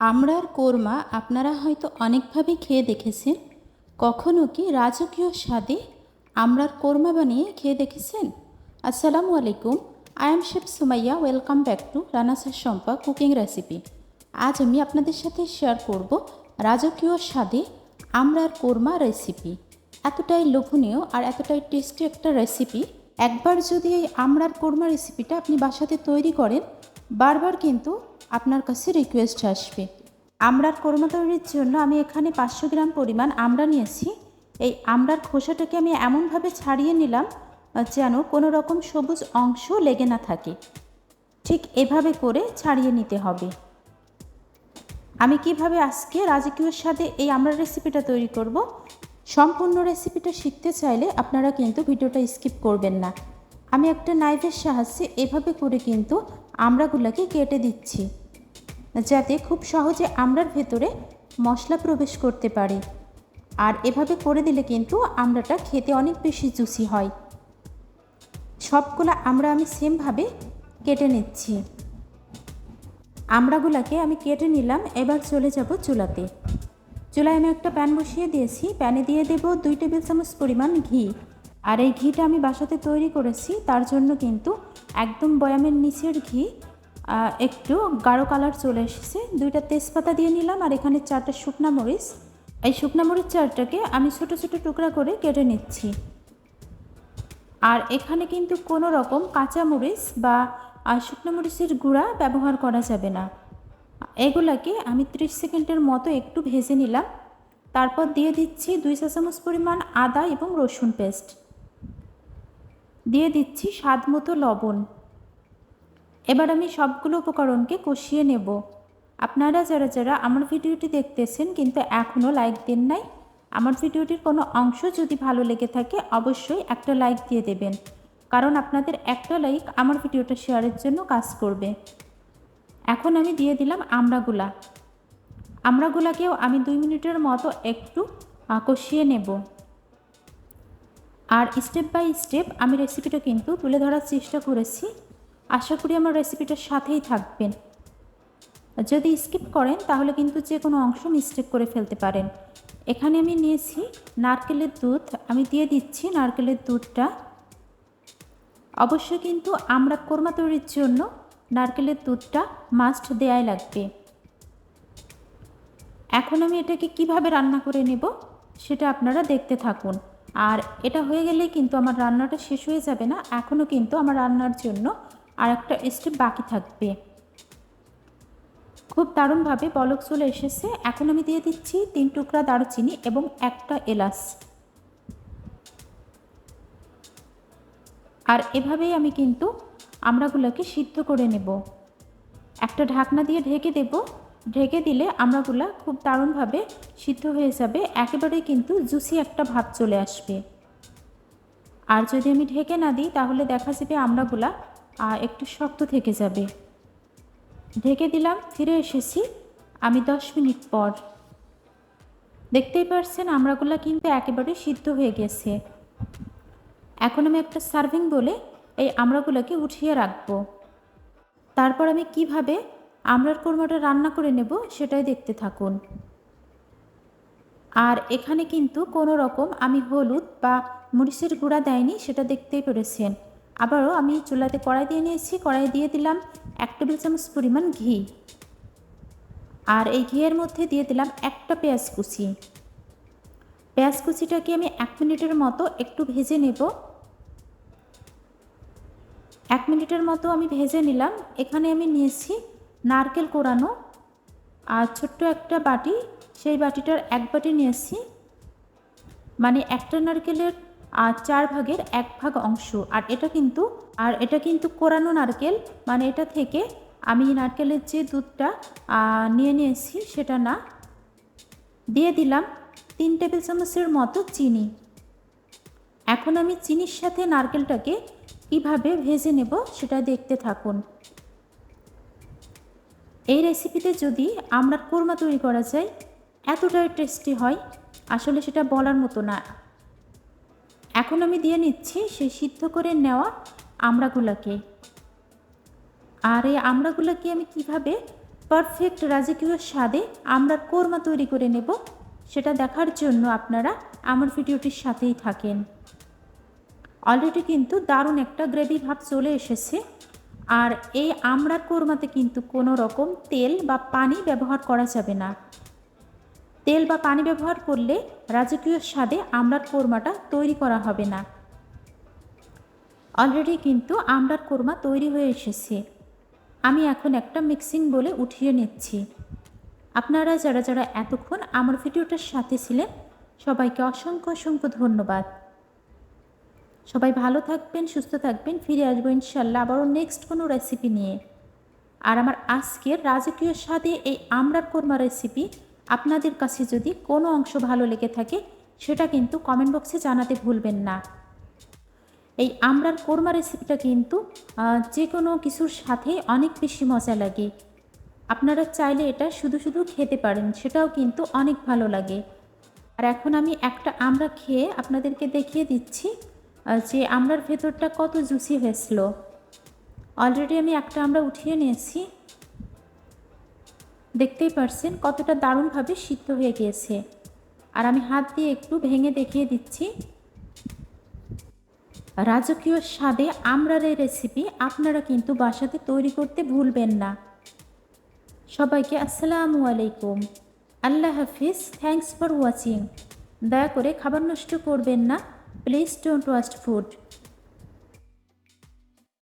আমড়ার কোরমা আপনারা হয়তো অনেকভাবে খেয়ে দেখেছেন। কখনো কি রাজকীয় স্বাদে আমড়ার কোরমা বানিয়ে খেয়ে দেখেছেন? আসসালামু আলাইকুম। I am chef Sumaiya welcome back to রানাসার Shampa cooking recipe আজ আমি আপনাদের সাথে শেয়ার করব রাজকীয় স্বাদে আমড়ার কোরমা রেসিপি এতটাই লোভনীয় আর এতটাই টেস্টি একটা রেসিপি একবার যদি এই আমড়ার কোরমা রেসিপিটা আপনি বাসাতে তৈরি করেন, বারবার কিন্তু আপনার কাছে রিকোয়েস্ট আসবে। আমড়ার কোরমা তৈরির জন্য আমি এখানে পাঁচশো গ্রাম পরিমাণ আমড়া নিয়েছি। এই আমড়ার খোসাটাকে আমি এমনভাবে ছাড়িয়ে নিলাম যেন কোনো রকম সবুজ অংশ লেগে না থাকে। ঠিক এভাবে করে ছাড়িয়ে নিতে হবে। আমি কীভাবে আজকে রাজকীয় সাথে এই আমড়ার রেসিপিটা তৈরি করব, সম্পূর্ণ রেসিপিটা শিখতে চাইলে আপনারা কিন্তু ভিডিওটা স্কিপ করবেন না। আমি একটা নাইফের সাহায্যে এভাবে করে কিন্তু আমড়াগুলোকে কেটে দিচ্ছি, যাতে খুব সহজে আমড়ার ভেতরে মশলা প্রবেশ করতে পারে। আর এভাবে করে দিলে কিন্তু আমড়াটা খেতে অনেক বেশি জুসি হয়। সবগুলো আমরা আমি সেমভাবে কেটে নিচ্ছি। আমড়াগুলাকে আমি কেটে নিলাম, এবার চলে যাব চুলাতে। চুলায় আমি একটা প্যান বসিয়ে দিয়েছি। প্যানে দিয়ে দেব দুই টেবিল চামচ পরিমাণ ঘি। আর এই ঘিটা আমি বাসাতে তৈরি করেছি, তার জন্য কিন্তু একদম বয়ামের নিচের ঘি একটু গাঢ় কালার চলে এসেছে। দুইটা তেজপাতা দিয়ে নিলাম আর এখানে চারটা শুকনা মরিচ। এই শুকনা মরিচ চারটাকে আমি ছোট ছোট টুকরা করে কেটে নিচ্ছি। আর এখানে কিন্তু কোনো রকম কাঁচা মরিচ বা শুকনো মরিচের গুঁড়া ব্যবহার করা যাবে না। এগুলাকে আমি 30 সেকেন্ডের মতো একটু ভেজে নিলাম। তারপর দিয়ে দিচ্ছি দুই চা চামচ পরিমাণ আদা এবং রসুন পেস্ট। দিয়ে দিচ্ছি স্বাদ মতো লবণ। এবার আমি সবগুলো উপকরণকে কষিয়ে নেব। আপনারা যারা যারা আমার ভিডিওটি দেখতেছেন কিন্তু এখনও লাইক দেন নাই, আমার ভিডিওটির কোনো অংশ যদি ভালো লেগে থাকে অবশ্যই একটা লাইক দিয়ে দেবেন, কারণ আপনাদের একটা লাইক আমার ভিডিওটা শেয়ারের জন্য কাজ করবে। এখন আমি দিয়ে দিলাম আমড়াগুলা আমড়াগুলাকেও আমি দুই মিনিটের মতো একটু কষিয়ে নেব। আর স্টেপ বাই স্টেপ আমি রেসিপিটা কিন্তু তুলে ধরার চেষ্টা করেছি। আশা করি আমার রেসিপিটার সাথেই থাকবেন। যদি স্কিপ করেন, তাহলে কিন্তু যে কোনো অংশ মিস্টেক করে ফেলতে পারেন। এখানে আমি নিয়েছি নারকেলের দুধ। আমি দিয়ে দিচ্ছি নারকেলের দুধটা। অবশ্যই কিন্তু আমরা কোরমা তৈরির জন্য নারকেলের দুধটা মাস্ট দেয়াই লাগবে। এখন আমি এটাকে কীভাবে রান্না করে নেব, সেটা আপনারা দেখতে থাকুন। আর এটা হয়ে গেলে কিন্তু আমার রান্নাটা শেষ হয়ে যাবে না, এখনও কিন্তু আমার রান্নার জন্য আর একটা স্টেপ বাকি থাকবে। খুব দারুণভাবে বলক চলে এসেছে। এখন আমি দিয়ে দিচ্ছি তিন টুকরা দারুচিনি এবং একটা এলাচ। আর এভাবেই আমি কিন্তু আমড়াগুলোকে সিদ্ধ করে নেব। একটা ঢাকনা দিয়ে ঢেকে দেব। ঢেকে দিলে আমড়াগুলা খুব দারুণভাবে সিদ্ধ হয়ে যাবে। একেবারে কিন্তু জুসি একটা ভাব চলে আসবে। আর যদি আমি ঢেকে না দিই, তাহলে দেখা যাবে আমড়াগুলা একটু শক্ত থেকে যাবে। ঢেকে দিলাম, ফিরে এসেছি আমি দশ মিনিট পর। দেখতেই পারছেন আমড়াগুলা কিন্তু একেবারে সিদ্ধ হয়ে গেছে। এখন আমি একটা সার্ভিং বলে এই আমড়াগুলোকে উঠিয়ে রাখব। তারপর আমি কীভাবে আমড়ার কোরমাটা রান্না করে নেব, সেটাই দেখতে থাকুন। আর এখানে কিন্তু কোনো রকম আমি হলুদ বা মরিচের গুঁড়া দেয়নি, সেটা দেখতেই পেরেছেন। আবারও আমি চুলাতে কড়াই দিয়ে নিয়েছি, কড়াই দিয়ে দিলাম এক টেবিল চামচ পরিমাণ ঘি। আর এই ঘিয়ের মধ্যে দিয়ে দিলাম একটা পেঁয়াজ কুচি। পেঁয়াজ কুচিটাকে আমি এক মিনিটের মতো একটু ভেজে নেব। এক মিনিটের মতো আমি ভেজে নিলাম। এখানে আমি নিয়েছি নারকেল কোড়ানো আর ছোট্ট একটা বাটি, সেই বাটিটার এক বাটি নিয়েছি মানে একটা নারকেলের আর চার ভাগের এক ভাগ অংশ। আর এটা কিন্তু, আর এটা কিন্তু কোরানো নারকেল। মানে এটা থেকে আমি নারকেলের যে দুধটা নিয়ে নিয়েছি সেটা না। দিয়ে দিলাম তিন টেবিল চামচের মতো চিনি। এখন আমি চিনির সাথে নারকেলটাকে কীভাবে ভেজে নেব সেটা দেখতে থাকুন। এই রেসিপিতে যদি আমরা কোরমা তৈরি করা যায় এতটাই টেস্টি হয়, আসলে সেটা বলার মতো না। এখন আমি দিয়ে নিচ্ছি সেই সিদ্ধ করে নেওয়া আমড়াগুলোকে আর এই আমড়াগুলোকে আমি কীভাবে পারফেক্ট রাজকীয় স্বাদে আমরা কোরমা তৈরি করে নেব, সেটা দেখার জন্য আপনারা আমার ভিডিওটির সাথেই থাকেন। অলরেডি কিন্তু দারুণ একটা গ্রেভি ভাব চলে এসেছে। আর এই আমড়ার কোরমাতে কিন্তু কোনো রকম তেল বা পানি ব্যবহার করা যাবে না। তেল বা পানি ব্যবহার করলে রাজকীয় স্বাদে আমড়ার কোরমাটা তৈরি করা হবে না। অলরেডি কিন্তু আমড়ার কোরমা তৈরি হয়ে এসেছে। আমি এখন একটা মিক্সিং বলে উঠিয়ে নিচ্ছি। আপনারা যারা যারা এতক্ষণ আমার ভিডিওটার সাথে ছিলেন, সবাইকে অসংখ্য অসংখ্য ধন্যবাদ। সবাই ভালো থাকবেন, সুস্থ থাকবেন, ফিরে আসব ইনশাল্লাহ আবারও নেক্সট কোনো রেসিপি নিয়ে। আর আমার আজকের রাজকীয় স্বাদে এই আমড়ার কোরমা রেসিপি আপনাদের কাছে যদি কোনো অংশ ভালো লেগে থাকে, সেটা কিন্তু কমেন্ট বক্সে জানাতে ভুলবেন না। এই আমড়ার কোরমা রেসিপিটা কিন্তু যে কোনো কিছুর সাথে অনেক বেশি মজা লাগে। আপনারা চাইলে এটা শুধু শুধু খেতে পারেন, সেটাও কিন্তু অনেক ভালো লাগে। আর এখন আমি একটা আমড়া খেয়ে আপনাদেরকে দেখিয়ে দিচ্ছি। যে আমড়ার ভেতরটা কত জুসি হয়েছিল। অলরেডি আমি একটা আমরা উঠিয়ে নিয়েছি। দেখতেই পারছেন কতটা দারুণভাবে সিদ্ধ হয়ে গিয়েছে। আর আমি হাত দিয়ে একটু ভেঙে দেখিয়ে দিচ্ছি। রাজকীয় স্বাদে আমরার এই রেসিপি আপনারা কিন্তু বাসাতে তৈরি করতে ভুলবেন না। সবাইকে আসসালামু আলাইকুম। আল্লাহ হাফিজ থ্যাংকস ফর ওয়াচিং দয়া করে খাবার নষ্ট করবেন না। Please don't waste food.